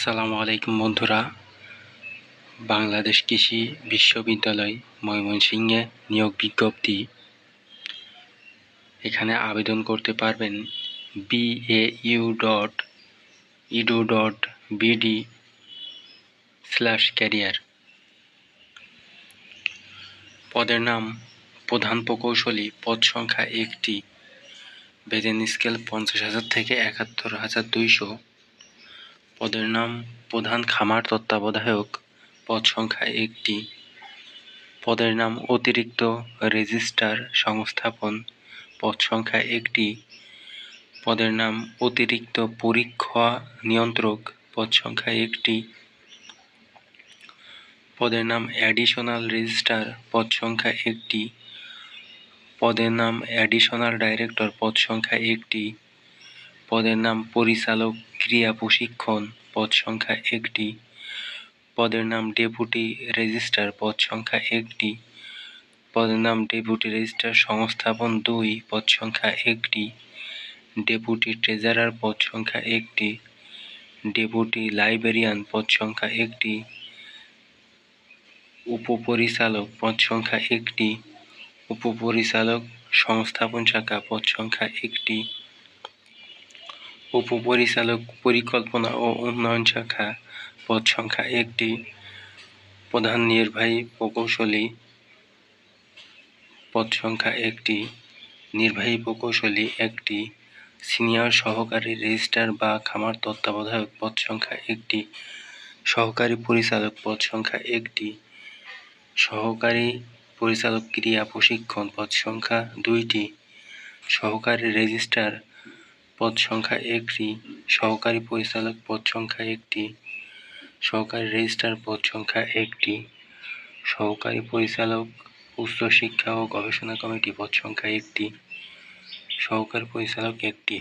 আসসালামু আলাইকুম বন্ধুরা। বাংলাদেশ কৃষি বিশ্ববিদ্যালয় ময়মনসিংহে নিয়োগ বিজ্ঞপ্তি। এখানে আবেদন করতে পারবেন BAU dot edu dot BD slash career পদের নাম, প্রধান প্রকৌশলী, পদ সংখ্যা একটি। বেতন স্কেল পঞ্চাশ হাজার থেকে একাত্তর হাজার দুইশো। পদের নাম প্রধান খামার তত্ত্বাবধায়ক পদ সংখ্যা একটি। পদের নাম অতিরিক্ত রেজিস্ট্রার সংস্থাপন পদ সংখ্যা একটি। পদের নাম অতিরিক্ত পরীক্ষা নিয়ন্ত্রক পদ সংখ্যা একটি। পদের নাম অ্যাডিশনাল রেজিস্ট্রার পদ সংখ্যা একটি। পদের নাম অ্যাডিশনাল ডাইরেক্টর পদ সংখ্যা একটি। পদের নাম পরিচালক ক্রিয়া প্রশিক্ষণ পদ সংখ্যা একটি, পদের নাম ডেপুটি রেজিস্ট্রার পদ সংখ্যা একটি, পদের নাম ডেপুটি রেজিস্ট্রার সংস্থাপন দুই, পদ সংখ্যা একটি, ডেপুটি ট্রেজারার পদ সংখ্যা একটি, ডেপুটি লাইব্রেরিয়ান পদ সংখ্যা একটি, উপপরিচালক পদ সংখ্যা একটি, উপপরিচালক সংস্থাপন শাখা পদ সংখ্যা একটি। উপপরিচালক পরিকল্পনা ও উন্নয়ন শাখা পদ সংখ্যা একটি। প্রধান নির্বাহী প্রকৌশলী পদ সংখ্যা একটি। নির্বাহী প্রকৌশলী একটি। সিনিয়র সহকারী রেজিস্ট্রার বা খামার তত্ত্বাবধায়ক পদ সংখ্যা একটি। সহকারী পরিচালক পদ সংখ্যা একটি। সহকারী পরিচালক ক্রিয়া প্রশিক্ষণ পদ সংখ্যা দুইটি। সহকারী রেজিস্ট্রার পদ সংখ্যা একটি, সহকারী পরিচালক পদ সংখ্যা একটি, সহকারী রেজিস্ট্রার পদ সংখ্যা একটি, সহকারী পরিচালক উচ্চশিক্ষা ও গবেষণা কমিটি পদ সংখ্যা একটি, সহকারী পরিচালক একটি।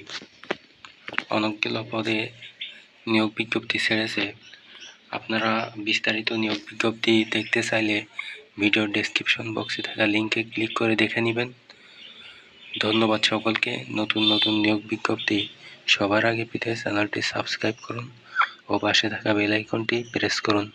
অনেকগুলো পদে নিয়োগ বিজ্ঞপ্তি ছেড়েছে। আপনারা বিস্তারিত নিয়োগ বিজ্ঞপ্তি দেখতে চাইলে ভিডিও ডেসক্রিপশন বক্সে থাকা লিঙ্কে ক্লিক করে দেখে নেবেন। ধন্যবাদ সকলকে। নতুন নতুন নিয়োগ বিজ্ঞপ্তি সবার আগে পেতে চ্যানেলটি সাবস্ক্রাইব করুন ও পাশে থাকা বেল আইকনটি প্রেস করুন।